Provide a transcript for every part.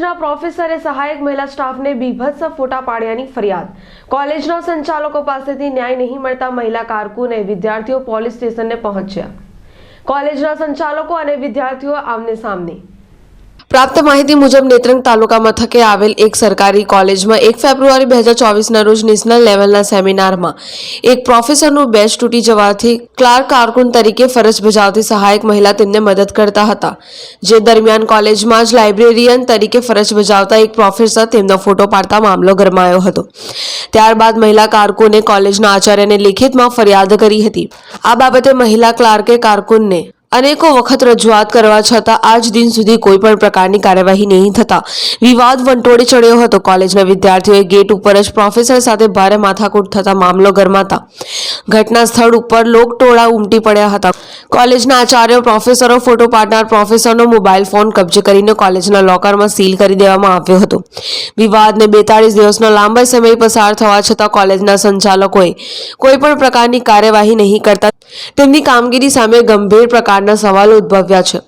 કોલેજના પ્રોફેસરે સહાયક મહિલા સ્ટાફને બીભત્સ ફોટા પાડ્યાની ફરિયાદ. કોલેજના સંચાલકો પાસેથી ન્યાય નહીં મળતા મહિલા કારકુન અને વિદ્યાર્થીઓ પોલીસ સ્ટેશનને પહોંચ્યા. કોલેજના સંચાલકો અને વિદ્યાર્થીઓ આમને સામને પ્રાપ્ત માહિતી મુજબ નેત્રંગ તાલુકા મથકે આવેલ એક સરકારી કોલેજમાં એક ફેબ્રુઆરી બે હજાર ચોવીસના રોજ નેશનલ લેવલના સેમિનારમાં એક પ્રોફેસરનું બેચ તૂટી જવાથી ક્લાર્ક કારકુન તરીકે ફરજ બજાવતી સહાયક મહિલા તેમને મદદ કરતા હતા. જે દરમિયાન કોલેજમાં જ લાઇબ્રેરિયન તરીકે ફરજ બજાવતા એક પ્રોફેસર તેમનો ફોટો પાડતા મામલો ગરમાયો હતો. ત્યારબાદ મહિલા કારકુને કોલેજના આચાર્યને લેખિતમાં ફરિયાદ કરી હતી. આ બાબતે મહિલા ક્લાર્કે કારકુનને અનેકો વખત રજૂઆત કરવા છતાં આજ દિન સુધી કોઈ પણ પ્રકારની કાર્યવાહી નહીં થતા. વિવાદ વંટોળી ચડ્યો હતો. કોલેજના વિદ્યાર્થીઓએ ગેટ ઉપર જ પ્રોફેસર સાથે ભારે માથાકૂટ થતા મામલો ગરમાતા. ઘટના સ્થળ ઉપર લોકટોળા ઉમટી પડ્યા હતા. કોલેજના આચાર્યો, પ્રોફેસરો, ફોટો પાડનાર પ્રોફેસરનો મોબાઈલ ફોન કબજે કરીને કોલેજના લોકરમાં સીલ કરી દેવામાં આવ્યો હતો. વિવાદને બેતાળીસ દિવસનો લાંબા સમય પસાર થવા છતાં કોલેજના સંચાલકોએ કોઈ પણ પ્રકારની કાર્યવાહી નહીં કરતા તેમની કામગીરી સામે ગંભીર પ્રકારના સવાલો ઉદ્ભવ્યા છે.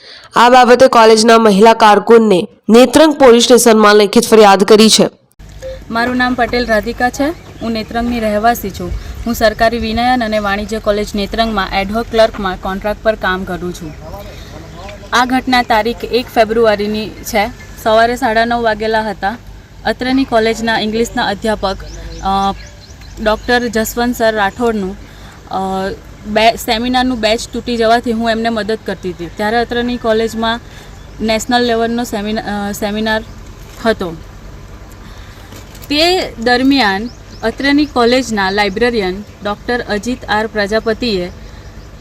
આ બાબતે કોલેજના મહિલા કારકુનને નેત્રંગ પોલીસ સ્ટેશનમાં લેખિત ફરિયાદ કરી છે. મારું નામ પટેલ રાધિકા છે. હું નેત્રંગની રહેવાસી છું. હું સરકારી વિનયન અને વાણિજ્ય કોલેજ નેત્રંગમાં એડહોક ક્લર્કમાં કોન્ટ્રાક્ટ પર કામ કરું છું. આ ઘટના તારીખ એક ફેબ્રુઆરીની છે. સવારે સાડા નવ વાગેલા હતા. અત્રેની કોલેજના ઇંગ્લિશના અધ્યાપક ડૉક્ટર જસવંત સર રાઠોડનું બે સેમિનારનું બેચ તૂટી જવાથી હું એમને મદદ કરતી હતી. ત્યારે અત્રેની કોલેજમાં નેશનલ લેવલનો સેમિનાર સેમિનાર હતો. તે દરમિયાન અત્રેની કોલેજના લાઇબ્રેરિયન ડૉક્ટર અજીત આર પ્રજાપતિએ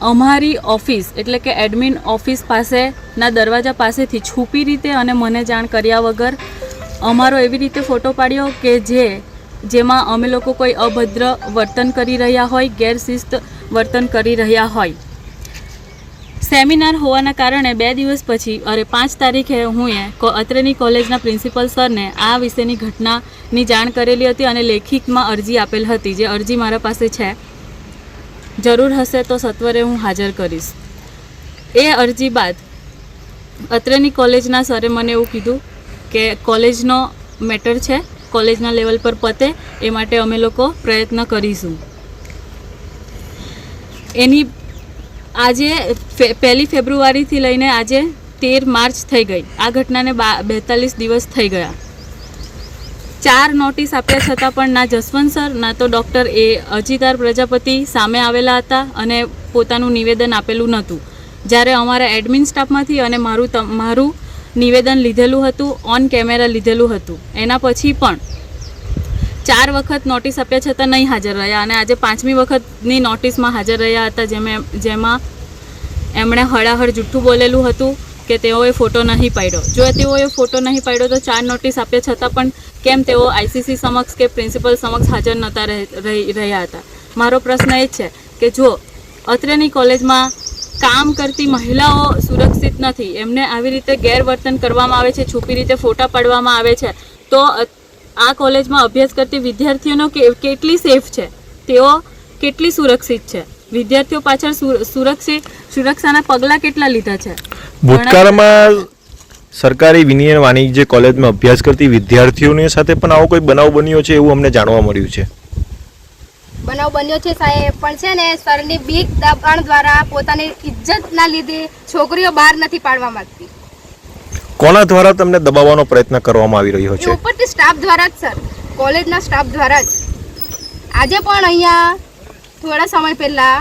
અમારી ઓફિસ, એટલે કે એડમિન ઓફિસ પાસેના દરવાજા પાસેથી છુપી રીતે અને મને જાણ કર્યા વગર અમારો એવી રીતે ફોટો પાડ્યો કે જે, જેમાં અમે લોકો કોઈ અભદ્ર વર્તન કરી રહ્યા હોય, ગેરશિસ્ત વર્તન કરી રહ્યા હોય. સેમિનાર હોવાના કારણે બે દિવસ પછી, અરે પાંચ તારીખે હું એ અત્રેની કોલેજના પ્રિન્સિપલ સરને આ વિશેની ઘટનાની જાણ કરેલી હતી અને લેખિતમાં અરજી આપેલ હતી, જે અરજી મારા પાસે છે. જરૂર હશે તો સત્વરે હું હાજર કરીશ. એ અરજી બાદ અત્રેની કોલેજના સરે મને એવું કીધું કે કોલેજનો મેટર છે, કોલેજના લેવલ પર પતે, એ માટે અમે લોકો પ્રયત્ન કરીશું. એની આજે પહેલી ફેબ્રુઆરીથી લઈને આજે તેર માર્ચ થઈ ગઈ. આ ઘટનાને બેતાલીસ દિવસ થઈ ગયા. ચાર નોટિસ આપ્યા છતાં પણ ના જસવંત સર, ના તો ડૉક્ટર એ અજીતાર પ્રજાપતિ સામે આવેલા હતા અને પોતાનું નિવેદન આપેલું નહોતું. જ્યારે અમારા એડમિન સ્ટાફમાંથી અને મારું મારું નિવેદન લીધેલું હતું, ઓન કેમેરા લીધેલું હતું. એના પછી પણ ચાર વખત નોટિસ આપ્યા છતાં નહીં હાજર રહ્યા અને આજે પાંચમી વખતની નોટિસમાં હાજર રહ્યા હતા જેમાં જેમાં એમણે હળાહળ જુઠ્ઠું બોલેલું હતું કે તેઓએ ફોટો નહીં પાડ્યો. જો તેઓએ ફોટો નહીં પાડ્યો તો ચાર નોટિસ આપ્યા છતાં પણ કેમ તેઓ આઈસીસી સમક્ષ કે પ્રિન્સિપલ સમક્ષ હાજર નહોતા રહે- રહી, રહ્યા હતા? મારો પ્રશ્ન એ છે કે જો અત્રેની કોલેજમાં કામ કરતી મહિલાઓ સુરક્ષિત નથી, એમને આવી રીતે ગેરવર્તન કરવામાં આવે છે, છુપી રીતે ફોટા પાડવામાં આવે છે, તો આ કોલેજમાં અભ્યાસ કરતી વિદ્યાર્થીઓનો કેટલી સેફ છે? તેઓ કેટલી સુરક્ષિત છે? વિદ્યાર્થીઓ પાછળ સુરક્ષિત સુરક્ષાના પગલાં કેટલા લીધા છે? ભૂતકાળમાં સરકારી વિનિયન વાણિજ્ય કોલેજમાં અભ્યાસ કરતી વિદ્યાર્થીઓની સાથે પણ આવો કોઈ બનાવ બન્યો છે એવું અમને જાણવા મળ્યું છે? બનાવ બન્યો છે સાહેબ પણ છે ને સરની બીક દબાણ દ્વારા પોતાની ઇજ્જતના લીધે છોકરીઓ બહાર નથી પાડવા માંગતી. કોના દ્વારા તમને દબાવવાનો પ્રયત્ન કરવામાં આવી રહ્યો છે? ઉપરથી સ્ટાફ દ્વારા જ સર. કોલેજના સ્ટાફ દ્વારા જ. આજે પણ અહીંયા થોડા સમય પહેલા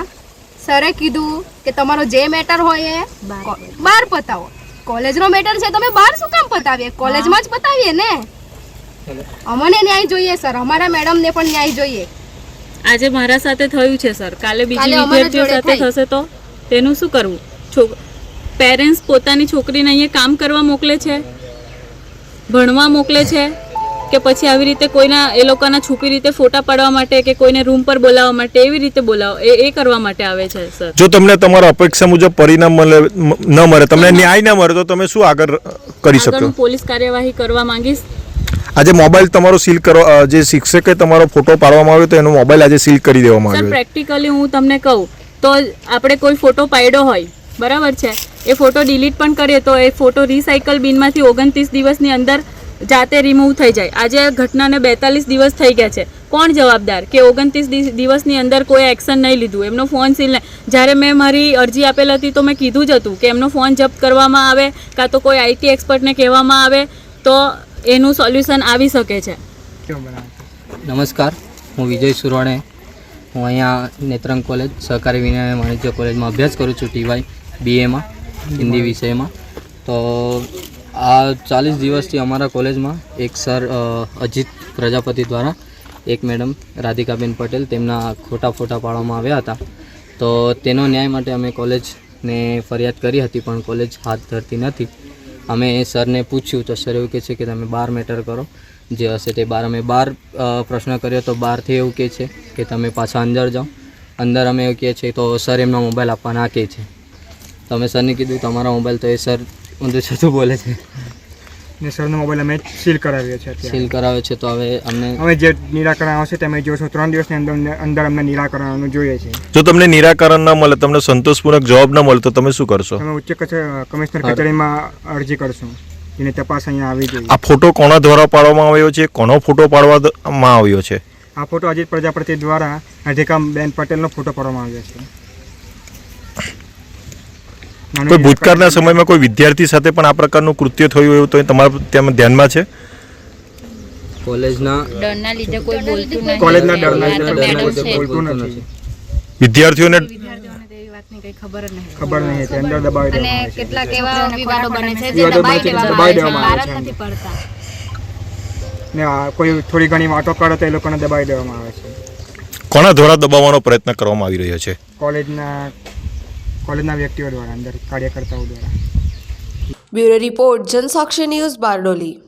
સરે કીધું કે તમારો જે મેટર હોય એ બહાર પતાવો. કોલેજનો મેટર છે તમે બહાર શું કામ પતાવીએ? કોલેજમાં જ પતાવીએ ને? અમને ન્યાય જોઈએ સર. અમારા મેડમને પણ ન્યાય જોઈએ. આજે મારા સાથે થયું છે સર. કાલે બીજી વિદ્યાર્થીઓ સાથે થશે તો તેનું શું કરવું? છોક પેરેન્ટ્સ પોતાની છોકરીને અહીંયા કામ કરવા મોકલે છે? ભણવા મોકલે છે? કે પછી આવી રીતે કોઈના એ લોકોના છુપી રીતે ફોટા પાડવા માટે કે કોઈને રૂમ પર બોલાવવા માટે એવી રીતે બોલાવો? એ એ કરવા માટે આવે છે સર? જો તમને તમારા અપેક્ષા મુજબ પરિણામ મળે ન મળે તમને ન્યાય ન મળે તો તમે શું આગળ કરી શકો હું પોલીસ કાર્યવાહી કરવા માંગીશ. આજે મોબાઈલ તમારો સીલ કરો જે શિક્ષકે તમારો ફોટો પાડવામાં આવ્યો તો એનો મોબાઈલ આજે સીલ કરી દેવામાં આવ્યો. પ્રેક્ટિકલી હું તમને કહું તો આપણે કોઈ ફોટો પાડ્યો હોય બરાબર છે. એ ફોટો ડિલીટ પણ કરીએ તો એ ફોટો રિસાયકલ બિનમાંથી ઓગણત્રીસ દિવસની અંદર જાતે રિમૂવ થઈ જાય. આજે ઘટનાને બેતાલીસ દિવસ થઈ ગયા છે. કોણ જવાબદાર? કે ઓગણત્રીસ દિવસની અંદર કોઈ એક્શન નહીં લીધું. એમનો ફોન સીલ જ્યારે મેં મારી અરજી આપેલ હતી તો મેં કીધું જ હતું કે એમનો ફોન જપ્ત કરવામાં આવે કાં તો કોઈ આઈટી એક્સપર્ટને કહેવામાં આવે તો એનું સોલ્યુશન આવી શકે છે. નમસ્કાર. હું વિજય સુરવાણે. હું અહીંયા નેત્રંગ કોલેજ સહકારી વિનય વાણિજ્ય કોલેજમાં અભ્યાસ કરું છું ટીવાય બીએમાં હિન્દી વિષયમાં. તો આ ચાલીસ દિવસથી અમારા કોલેજમાં એક સર અજીત પ્રજાપતિ દ્વારા એક મેડમ રાધિકાબેન પટેલ તેમના ખોટા ફોટા પાડવામાં આવ્યા હતા. તો તેનો ન્યાય માટે અમે કોલેજને ફરિયાદ કરી હતી પણ કોલેજ હાથ ધરતી નથી. અમે સરને પૂછ્યું તો સર એવું કહે છે કે તમે બાર મેટર કરો. જે હશે તે બાર. અમે બાર પ્રશ્ન કર્યો તો બારથી એવું કહે છે કે તમે પાછા અંદર જાઓ. અંદર અમે એવું કહે છે તો સર એમનો મોબાઈલ આપવા ના કહે છે. તો અમે સરને કીધું તમારા મોબાઈલ તો એ સર ઊંધું છતું બોલે છે. ને સરનો મોબાઈલ અમે સીલ કરાવ્યો છે સીલ કરાવે છે તો હવે અમને હવે જે નિરાકરણ આવશે તમે જોશો ત્રણ દિવસની અંદર અંદર અમને નિરાકરણનું જોઈએ છે. જો તમને નિરાકરણ ન મળે તમને સંતોષપૂર્વક જવાબ ન મળે તો તમે શું કરશો? તમે ઉચ્ચ કમિશનર કચેરીમાં અરજી કરશું. એની તપાસ અહીંયા આવી જોઈએ આ ફોટો કોના દ્વારા પાડવામાં આવ્યો છે? કોનો ફોટો પાડવામાં આવ્યો છે? આ ફોટો અજીત પ્રજાપતિ દ્વારા અધિકાબેન પટેલનો ફોટો પાડવામાં આવ્યો છે. કોઈ ભૂતકાળના સમયમાં કોઈ વિદ્યાર્થી સાથે પણ આ પ્રકારનું કૃત્ય થયું એવું તો તમારા ત્યાં ધ્યાનમાં છે? કોલેજના ડરના લીધે કોઈ બોલતું નથી. કોલેજના ડરના લીધે કોઈ બોલતું નથી. વિદ્યાર્થીઓને ખબર નહીં હતી અંદર દબાવી અને દેવામાં આવે છે. કેટલાક એવા વિવાદો બને છે જે વિવાદો દબાઈ બને દેવામાં દબાઈ આવે છે દેવામાં આવે છે. પડતા. ને કોઈ થોડી ઘણી વાતો કરે તો એ લોકોને દબાવી દેવામાં આવે છે. કોના દ્વારા દબાવવાનો પ્રયત્ન કરવામાં આવી રહ્યો છે? કોલેજના કોલેજના વ્યક્તિઓ દ્વારા અંદર કાર્યકર્તાઓ દ્વારા. Bureau report Jansakshi news Bardoli.